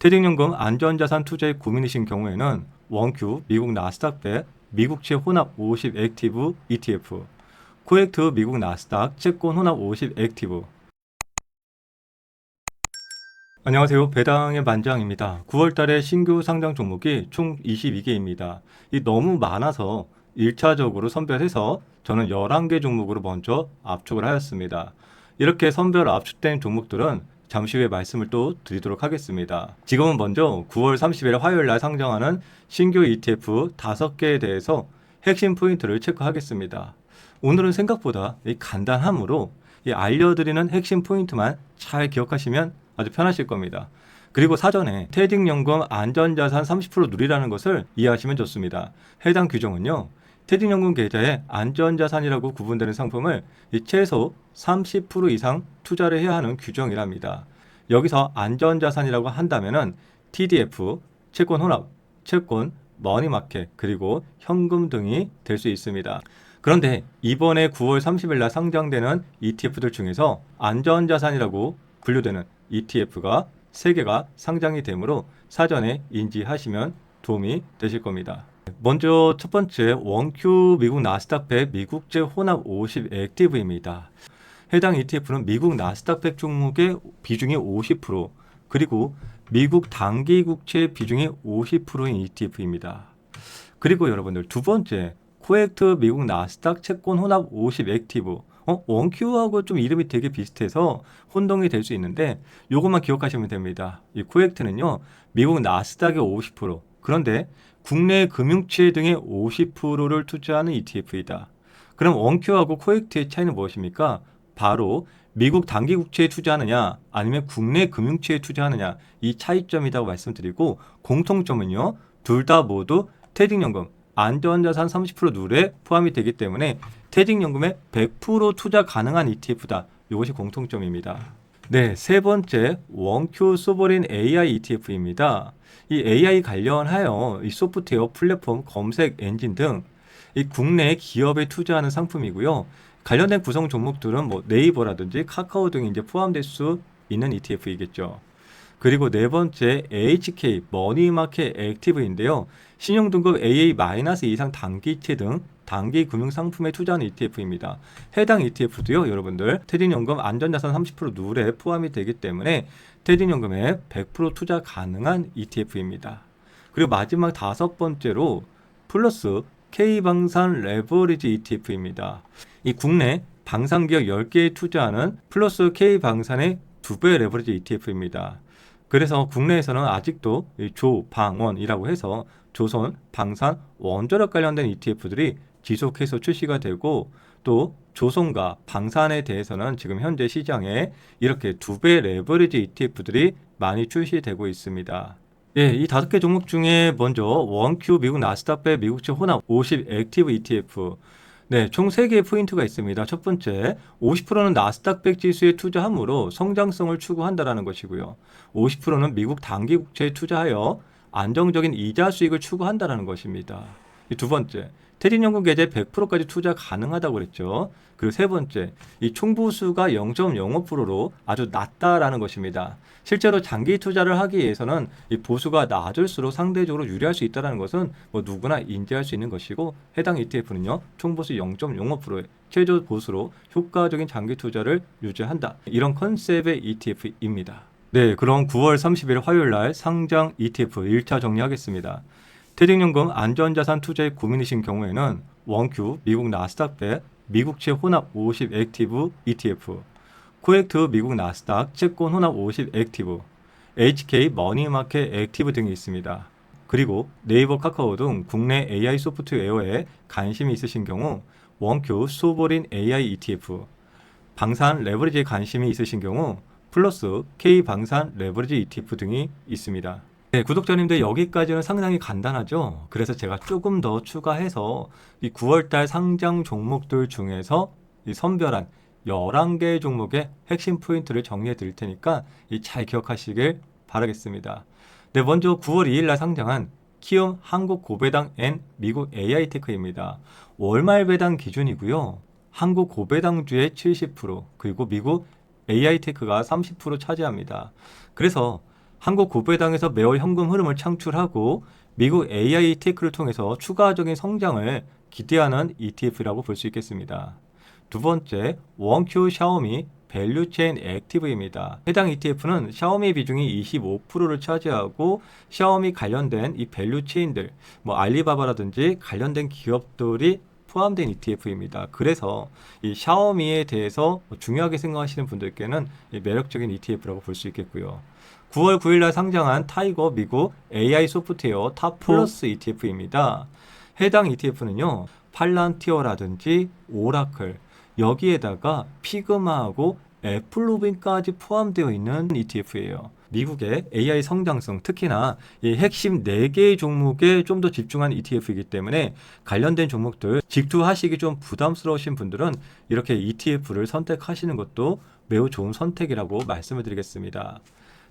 퇴직연금 안전자산 투자에 고민이신 경우에는 원큐 미국 나스닥 100 미국채 혼합 50 액티브 ETF, 코엑트 미국 나스닥 채권 혼합 50 액티브. 안녕하세요. 배당의 만장입니다. 9월 달에 신규 상장 종목이 총 22개입니다. 이 너무 많아서 1차적으로 선별해서 저는 11개 종목으로 먼저 압축을 하였습니다. 이렇게 선별 압축된 종목들은 잠시 후에 말씀을 또 드리도록 하겠습니다. 지금은 먼저 9월 30일 화요일 날 상장하는 신규 ETF 5개에 대해서 핵심 포인트를 체크하겠습니다. 오늘은 생각보다 이 간단함으로 이 알려드리는 핵심 포인트만 잘 기억하시면 아주 편하실 겁니다. 그리고 사전에 퇴직연금 안전자산 30% 누리라는 것을 이해하시면 좋습니다. 해당 규정은요. 퇴직연금 계좌에 안전자산이라고 구분되는 상품을 이 최소 30% 이상 투자를 해야 하는 규정이랍니다. 여기서 안전자산이라고 한다면은 TDF, 채권 혼합, 채권, 머니마켓, 그리고 현금 등이 될 수 있습니다. 그런데 이번에 9월 30일 날 상장되는 ETF들 중에서 안전자산이라고 분류되는 ETF가 3개가 상장이 되므로 사전에 인지하시면 도움이 되실 겁니다. 먼저 첫 번째 원큐 미국 나스닥 100 미국제 혼합 50 액티브입니다. 해당 ETF는 미국 나스닥 100 종목의 비중이 50% 그리고 미국 단기 국채 비중이 50%인 ETF입니다. 그리고 여러분들 두 번째 코엑트 미국 나스닥 채권 혼합 50 액티브 어, 원큐하고 좀 이름이 되게 비슷해서 혼동이 될 수 있는데 요것만 기억하시면 됩니다. 이 코엑트는요 미국 나스닥의 50% 그런데 국내 금융채 등의 50%를 투자하는 ETF이다. 그럼 원큐하고 코엑트의 차이는 무엇입니까? 바로 미국 단기 국채에 투자하느냐 아니면 국내 금융채에 투자하느냐 이 차이점이라고 말씀드리고 공통점은요 둘 다 모두 퇴직연금 안전자산 30% 룰에 포함이 되기 때문에 퇴직연금에 100% 투자 가능한 ETF다. 이것이 공통점입니다. 네, 세 번째 원큐 소버린 AI ETF입니다. 이 AI 관련하여 이 소프트웨어 플랫폼 검색 엔진 등 이 국내 기업에 투자하는 상품이고요. 관련된 구성 종목들은 뭐 네이버라든지 카카오 등이 이제 포함될 수 있는 ETF이겠죠. 그리고 네 번째 HK 머니마켓 액티브인데요. 신용등급 AA- 이상 단기채 등 단기 금융 상품에 투자하는 ETF입니다. 해당 ETF도요, 여러분들 퇴직연금 안전자산 30% 룰에 포함이 되기 때문에 퇴직연금에 100% 투자 가능한 ETF입니다. 그리고 마지막 다섯 번째로 플러스 K방산 레버리지 ETF입니다. 이 국내 방산기업 10개에 투자하는 플러스 K방산의 두배 레버리지 ETF입니다. 그래서 국내에서는 아직도 이 조방원이라고 해서 조선, 방산, 원자력 관련된 ETF들이 지속해서 출시가 되고 또 조선과 방산에 대해서는 지금 현재 시장에 이렇게 두 배 레버리지 ETF들이 많이 출시되고 있습니다. 예, 이 다섯 개 종목 중에 먼저 원큐 미국 나스닥배 미국채 혼합 50 액티브 ETF 네, 총 3개의 포인트가 있습니다. 첫 번째, 50%는 나스닥 100 지수에 투자함으로 성장성을 추구한다라는 것이고요. 50%는 미국 단기 국채에 투자하여 안정적인 이자 수익을 추구한다라는 것입니다. 이두 번째, 퇴직연금 계좌에 100%까지 투자 가능하다고 그랬죠. 그리고 세 번째, 이 총보수가 0.05%로 아주 낮다라는 것입니다. 실제로 장기 투자를 하기 위해서는 이 보수가 낮을수록 상대적으로 유리할 수 있다는 것은 뭐 누구나 인지할 수 있는 것이고 해당 ETF는요 총보수 0.05%의 최저 보수로 효과적인 장기 투자를 유지한다 이런 컨셉의 ETF입니다. 네, 그럼 9월 30일 화요일 날 상장 ETF 1차 정리하겠습니다. 퇴직연금 안전자산 투자에 고민이신 경우에는 원큐 미국 나스닥 100 미국채 혼합 50 액티브 ETF 코엑트 미국 나스닥 채권 혼합 50 액티브 HK 머니마켓 액티브 등이 있습니다. 그리고 네이버 카카오 등 국내 AI 소프트웨어에 관심이 있으신 경우 원큐 소버린 AI ETF 방산 레버리지에 관심이 있으신 경우 플러스 K 방산 레버리지 ETF 등이 있습니다. 네, 구독자님들 여기까지는 상당히 간단하죠. 그래서 제가 조금 더 추가해서 이 9월달 상장 종목들 중에서 이 선별한 11개 종목의 핵심 포인트를 정리해 드릴 테니까 이 잘 기억하시길 바라겠습니다. 네, 먼저 9월 2일 날 상장한 키움 한국 고배당 N 미국 AI 테크입니다. 월말 배당 기준이고요. 한국 고배당주의 70% 그리고 미국 AI 테크가 30% 차지합니다. 그래서 한국 고배당에서 매월 현금 흐름을 창출하고 미국 AI 테크를 통해서 추가적인 성장을 기대하는 ETF라고 볼 수 있겠습니다. 두 번째, 원큐 샤오미 밸류체인 액티브입니다. 해당 ETF는 샤오미 비중이 25%를 차지하고 샤오미 관련된 이 밸류체인들, 뭐 알리바바라든지 관련된 기업들이 포함된 ETF입니다. 그래서 이 샤오미에 대해서 중요하게 생각하시는 분들께는 이 매력적인 ETF라고 볼 수 있겠고요. 9월 9일 날 상장한 타이거 미국 AI 소프트웨어 탑 플러스 ETF입니다. 해당 ETF는요. 팔란티어라든지 오라클 여기에다가 피그마하고 애플로빈까지 포함되어 있는 ETF예요. 미국의 AI 성장성, 특히나 이 핵심 4개의 종목에 좀 더 집중한 ETF이기 때문에 관련된 종목들 직투하시기 좀 부담스러우신 분들은 이렇게 ETF를 선택하시는 것도 매우 좋은 선택이라고 말씀을 드리겠습니다.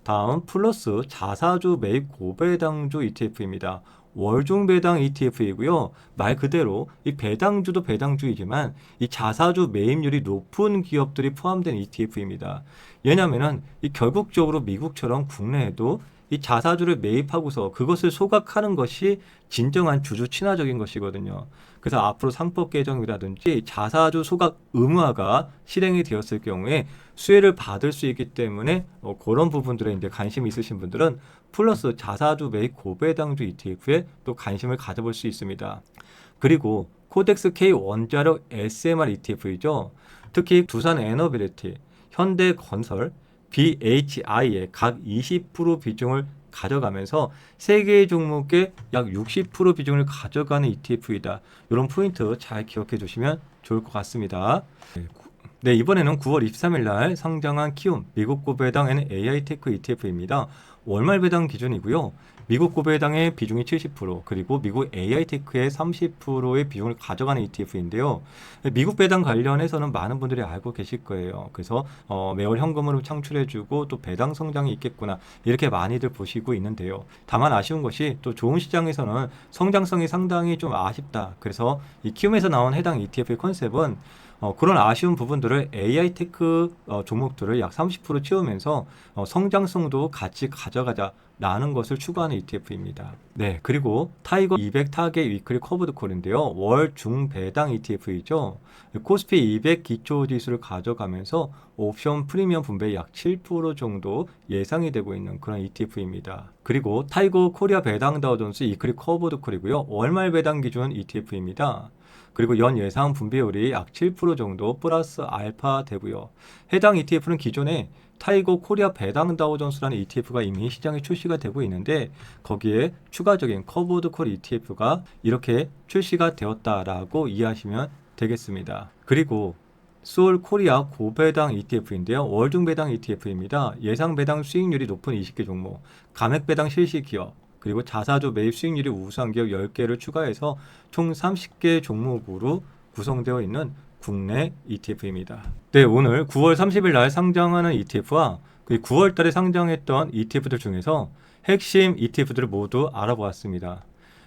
다음 플러스 자사주 매입 고배당주 ETF입니다. 월중 배당 ETF이고요. 말 그대로 이 배당주도 배당주이지만 이 자사주 매입률이 높은 기업들이 포함된 ETF입니다. 왜냐하면은 이 결국적으로 미국처럼 국내에도 이 자사주를 매입하고서 그것을 소각하는 것이 진정한 주주 친화적인 것이거든요. 그래서 앞으로 상법 개정이라든지 자사주 소각 의무화가 실행이 되었을 경우에 수혜를 받을 수 있기 때문에 어, 그런 부분들에 이제 관심이 있으신 분들은 플러스 자사주 매입 고배당주 ETF에 또 관심을 가져볼 수 있습니다. 그리고 코덱스 K 원자력 SMR ETF이죠. 특히 두산 에너빌리티, 현대건설, BHI의 각 20% 비중을 가져가면서 세 개의 종목의 약60% 비중을 가져가는 ETF이다. 이런 포인트 잘 기억해 주시면 좋을 것 같습니다. 네, 이번에는 9월 23일 날 상장한 키움 미국 고배당에는 AI 테크 ETF입니다. 월말 배당 기준이고요. 미국 고배당의 비중이 70% 그리고 미국 AI 테크의 30%의 비중을 가져가는 ETF인데요. 미국 배당 관련해서는 많은 분들이 알고 계실 거예요. 그래서 어, 매월 현금으로 창출해주고 또 배당 성장이 있겠구나 이렇게 많이들 보시고 있는데요. 다만 아쉬운 것이 또 좋은 시장에서는 성장성이 상당히 좀 아쉽다. 그래서 이 키움에서 나온 해당 ETF의 컨셉은 어, 그런 아쉬운 부분들을 AI 테크 어, 종목들을 약 30% 채우면서 어, 성장성도 같이 가져가자라는 것을 추구하는 ETF입니다. 네, 그리고 타이거 200 타겟 위클리 커브드 콜인데요. 월 중배당 ETF이죠. 코스피 200 기초 지수를 가져가면서 옵션 프리미엄 분배 약 7% 정도 예상이 되고 있는 그런 ETF입니다. 그리고 타이거 코리아 배당 다우존스 위클리 커브드 콜이고요. 월말 배당 기준 ETF입니다. 그리고 연 예상 분배율이 약 7% 정도 플러스 알파 되고요. 해당 ETF는 기존에 타이거 코리아 배당 다우존스라는 ETF가 이미 시장에 출시가 되고 있는데 거기에 추가적인 커브드 콜 ETF가 이렇게 출시가 되었다라고 이해하시면 되겠습니다. 그리고 수월 코리아 고배당 ETF인데요. 월중 배당 ETF입니다. 예상 배당 수익률이 높은 20개 종목, 감액 배당 실시 기업, 그리고 자사주 매입 수익률이 우수한 기업 10개를 추가해서 총 30개 종목으로 구성되어 있는 국내 ETF입니다. 네, 오늘 9월 30일 날 상장하는 ETF와 9월 달에 상장했던 ETF들 중에서 핵심 ETF들을 모두 알아보았습니다.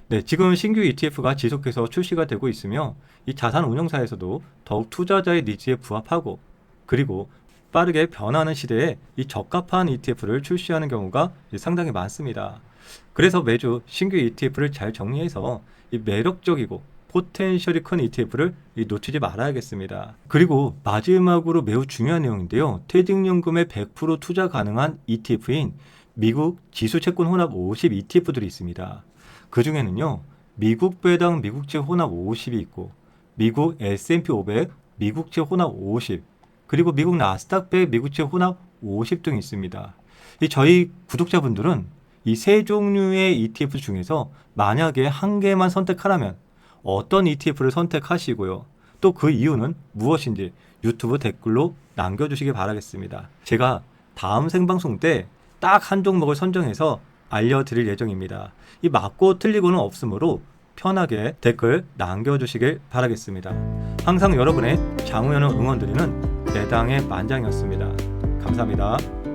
네, 지금 신규 ETF가 지속해서 출시가 되고 있으며 이 자산 운용사에서도 더욱 투자자의 니즈에 부합하고 그리고 빠르게 변하는 시대에 이 적합한 ETF를 출시하는 경우가 상당히 많습니다. 그래서 매주 신규 ETF를 잘 정리해서 이 매력적이고 포텐셜이 큰 ETF를 놓치지 말아야겠습니다. 그리고 마지막으로 매우 중요한 내용인데요. 퇴직연금에 100% 투자 가능한 ETF인 미국 지수채권 혼합 50 ETF들이 있습니다. 그 중에는요, 미국 배당 미국채 혼합 50이 있고, 미국 S&P 500 미국채 혼합 50, 그리고 미국 나스닥 100 미국채 혼합 50 등이 있습니다. 이 저희 구독자분들은 이 세 종류의 ETF 중에서 만약에 한 개만 선택하라면 어떤 ETF를 선택하시고요. 또 그 이유는 무엇인지 유튜브 댓글로 남겨주시기 바라겠습니다. 제가 다음 생방송 때 딱 한 종목을 선정해서 알려드릴 예정입니다. 이 맞고 틀리고는 없으므로 편하게 댓글 남겨주시길 바라겠습니다. 항상 여러분의 장우연을 응원드리는 내당의 만장이었습니다. 감사합니다.